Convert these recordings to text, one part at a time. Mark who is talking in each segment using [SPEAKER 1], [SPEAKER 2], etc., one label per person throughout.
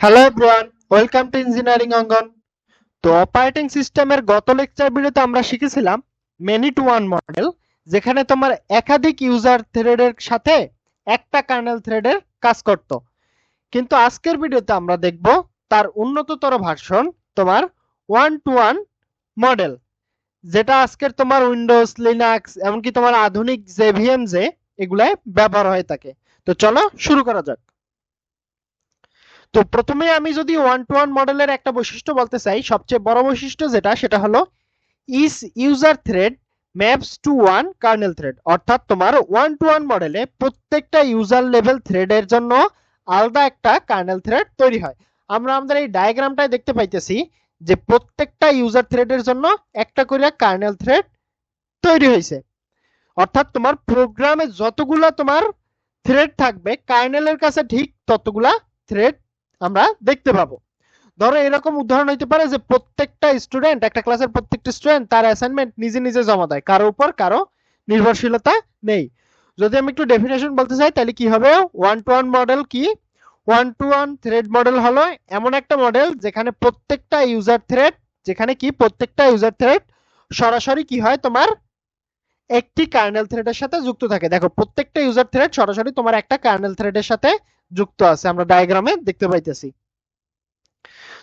[SPEAKER 1] Hello everyone welcome to engineering Angan তো operating সিস্টেমের গত লেকচার ভিডিওতে আমরা শিখেছিলাম মেনি টু ওয়ান মডেল যেখানে তোমার একাধিক ইউজার থ্রেডের সাথে একটা কার্নেল থ্রেডের কাজ করত। কিন্তু আজকের ভিডিওতে আমরা দেখব তার উন্নততর ভার্সন তোমার ওয়ান টু ওয়ান মডেল যেটা আজকের তোমার উইন্ডোজ লিনাক্স এমনকি তোমার আধুনিক যে ভিএম যে এগুলায় ব্যবহার হয়ে থাকে। তো চলো শুরু করা যাক। তো প্রথমে আমি যদি ওয়ান টু ওয়ান মডেলের একটা বৈশিষ্ট্য বলতে চাই, সবচেয়ে বড় বৈশিষ্ট্য যেটা, সেটা হলো each user thread maps to one kernel thread অর্থাৎ তোমার ওয়ান টু ওয়ান মডেলে প্রত্যেকটা ইউজার লেভেল থ্রেডের জন্য আলাদা একটা কার্নেল থ্রেড তৈরি হয়। আমরা আমাদের এই ডায়াগ্রামটাই দেখতে পাইতেছি যে প্রত্যেকটা ইউজার থ্রেডের জন্য একটা করে কার্নেল থ্রেড তৈরি হয়েছে অর্থাৎ তোমার প্রোগ্রামে যতগুলা তোমার থ্রেড থাকবে কার্নেলের কাছে ঠিক ততগুলা থ্রেড আমরা দেখতে পাবো। ধরো এরকম উদাহরণ হইতে পারে যে প্রত্যেকটা স্টুডেন্ট একটা ক্লাসের প্রত্যেকটা স্টুডেন্ট তার অ্যাসাইনমেন্ট নিজে নিজে জমা দেয়। কারও উপর কারও নির্ভরশীলতা নেই। যদি আমি একটু ডেফিনেশন বলতে চাই, তাহলে কি হবে? ওয়ান টু ওয়ান মডেল কি? One to one thread model হলো এমন একটা মডেল যেখানে প্রত্যেকটা ইউজার থ্রেড যেখানে কি? প্রত্যেকটা ইউজার থ্রেড সরাসরি কি হয়? তোমার একটি কার্নেল থ্রেডের সাথে যুক্ত থাকে। দেখো, প্রত্যেকটা ইউজার থ্রেড সরাসরি তোমার একটা কার্নেল থ্রেডের সাথে যুক্ত আছে, আমরা ডায়াগ্রামে দেখতে পাইতেছি।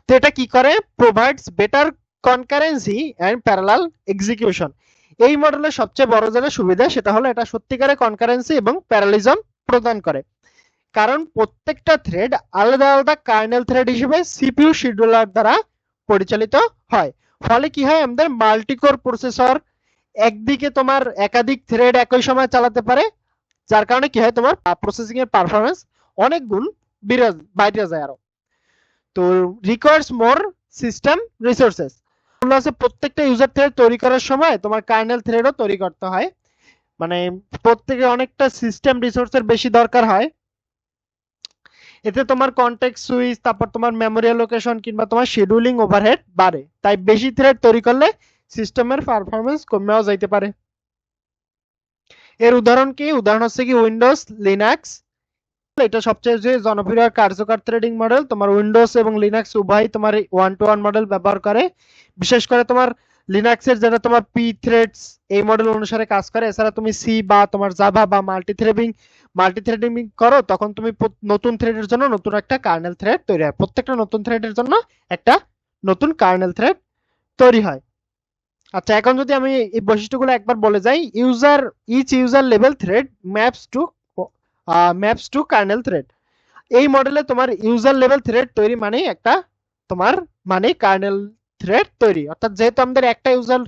[SPEAKER 1] তো এটা কি করে? Provides better concurrency and parallel execution এই মডেলের সবচেয়ে বড় যেটা সুবিধা, সেটা হলো এটা সত্যিকারের কনকারেন্সি এবং প্যারালিজম প্রদান করে। কারণ প্রত্যেকটা থ্রেড আলাদা আলাদা কার্নেল থ্রেড হিসেবে সিপিইউ শিডিউলার দ্বারা পরিচালিত হয়। ফলে কি হয়? আমাদের মাল্টিকোর প্রসেসর একদিকে তোমার একাধিক থ্রেড একই সময় চালাতে পারে, যার কারণে কি হয়? তোমার প্রসেসিং এর পারফরমেন্স অনেক গুণ বেড়ে বাইরে যায় আরও। তো রিকোয়ার্স মোর সিস্টেম রিসোর্সেস আছে প্রত্যেকটা ইউজার থ্রেড তৈরি করার সময় তোমার কার্নেল থ্রেডও তৈরি করতে হয়। মানে প্রত্যেকে অনেকটা সিস্টেম রিসোর্সের বেশি দরকার হয়। এতে তোমার কন্টেক্ট সুইচ তারপর তোমার মেমোরি লোকেশন কিংবা তোমার শিডিউলিং ওভারহেড বাড়ে। তাই বেশি থ্রেড তৈরি করলে সিস্টেমের পারফরমেন্স কমেও যাইতে পারে। এর উদাহরণ কি? উদাহরণ হচ্ছে কি উইন্ডোজ লিনাক্স এটা সবচেয়ে যে জনপ্রিয় কার্যকর মডেল তোমার উইন্ডোজ এবং লিনাক্স উভয় তোমার ওয়ান টু ওয়ান মডেল ব্যবহার করে। বিশেষ করে তোমার যেটা তোমার পি থ্রেডস এই মডেল অনুসারে কাজ করে। এছাড়া তুমি সি বা তোমার জাভা বা মাল্টি থ্রেডিং মাল্টি থ্রেডিং করো, তখন তুমি নতুন থ্রেডের জন্য নতুন একটা কার্নেল থ্রেড তৈরি হয়। প্রত্যেকটা নতুন থ্রেডের জন্য একটা নতুন কার্নেল থ্রেড তৈরি হয়। আচ্ছা এখন যদি আমি এই বৈশিষ্ট্যগুলো একবার বলে যাই user each user level thread maps to maps to kernel thread এই মডেলে তোমার ইউজার লেভেল থ্রেড তৈরি মানে একটা তোমার মানে কার্নেল থ্রেড তৈরি। অর্থাৎ যেহেতু আমাদের একটা ইউজার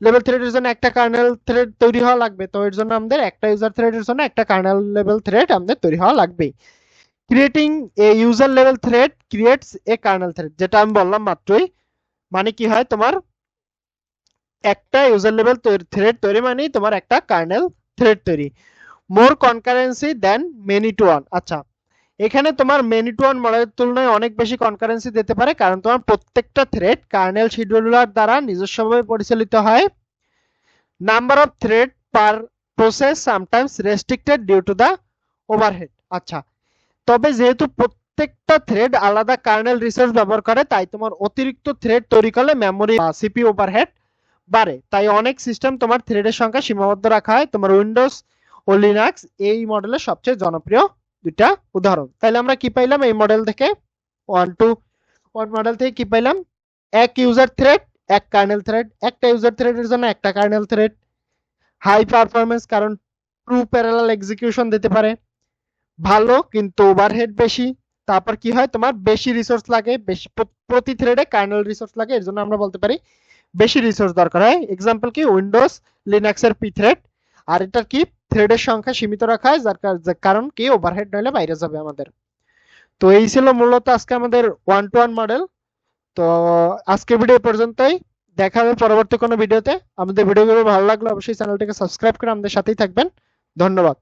[SPEAKER 1] লেভেল থ্রেডের জন্য একটা কার্নেল থ্রেড তৈরি হওয়া লাগবে, তো এর জন্য আমাদের একটা ইউজার থ্রেডের জন্য একটা কার্নেল লেভেল থ্রেড আমাদের তৈরি হওয়া লাগবে creating a user level thread creates a kernel thread যেটা আমি বললাম মাত্রই। মানে কি হয় তোমার? একটা ইউজার লেভেল থ্রেড তৈরি মানেই তোমার একটা কার্নেল থ্রেড তৈরি। More concurrency then many to one আচ্ছা এখানে তোমার মেনি টু ওয়ান মডেলের তুলনায় অনেক বেশি কনকারেন্সি দিতে পারে, কারণ তোমার প্রত্যেকটা থ্রেড কার্নেল শিডিউলার দ্বারা নিজস্বভাবে পরিচালিত হয়। Number of thread per process sometimes restricted due to the overhead আচ্ছা তবে যেহেতু প্রত্যেকটা থ্রেড আলাদা কার্নেল রিসোর্স ব্যবহার করে, তাই তোমার অতিরিক্ত থ্রেড তৈরি করলে মেমোরি সিপি ওভারহেড বাড়ে। তাই অনেক সিস্টেম তোমার থ্রেডের সংখ্যা সীমাবদ্ধ রাখা হয়। তোমার উইন্ডোজ ও লিনাক্স এই মডেলের সবচেয়ে জনপ্রিয় দুইটা উদাহরণ। তাহলে আমরা কি পাইলাম এই মডেল থেকে? ওয়ান টু ওয়ান মডেল থেকে কি পাইলাম? এক ইউজার থ্রেড এক কার্নেল থ্রেড একটা ইউজার থ্রেডের জন্য একটা কার্নেল থ্রেড হাই পারফরমেন্স কারণ ট্রু প্যারালাল এক্সিকিউশন দিতে পারে। ভালো, কিন্তু ওভারহেড বেশি। তারপর কি হয়? তোমার বেশি রিসোর্স লাগে, বেশি প্রতি থ্রেডে কার্নেল রিসোর্স লাগে, এর জন্য আমরা বলতে পারি বেশি রিসোর্স দরকার হয়। এক্সাম্পল কি? উইন্ডোজ লিনাক্সের পি থ্রেড আর এটার কি? থ্রেডের সংখ্যা সীমিত রাখা হয়, যার কারণ কি? ওভারহেড নইলে বাইরে যাবে আমাদের। তো এই ছিল মূলত আজকে আমাদের ওয়ান টু ওয়ান মডেল তো আজকে ভিডিও পর্যন্তই। দেখা হবে পরবর্তী কোনো ভিডিওতে আমাদের ভিডিওগুলো ভালো লাগলে অবশ্যই চ্যানেলটিকে সাবস্ক্রাইব করে আমাদের সাথেই থাকবেন। ধন্যবাদ।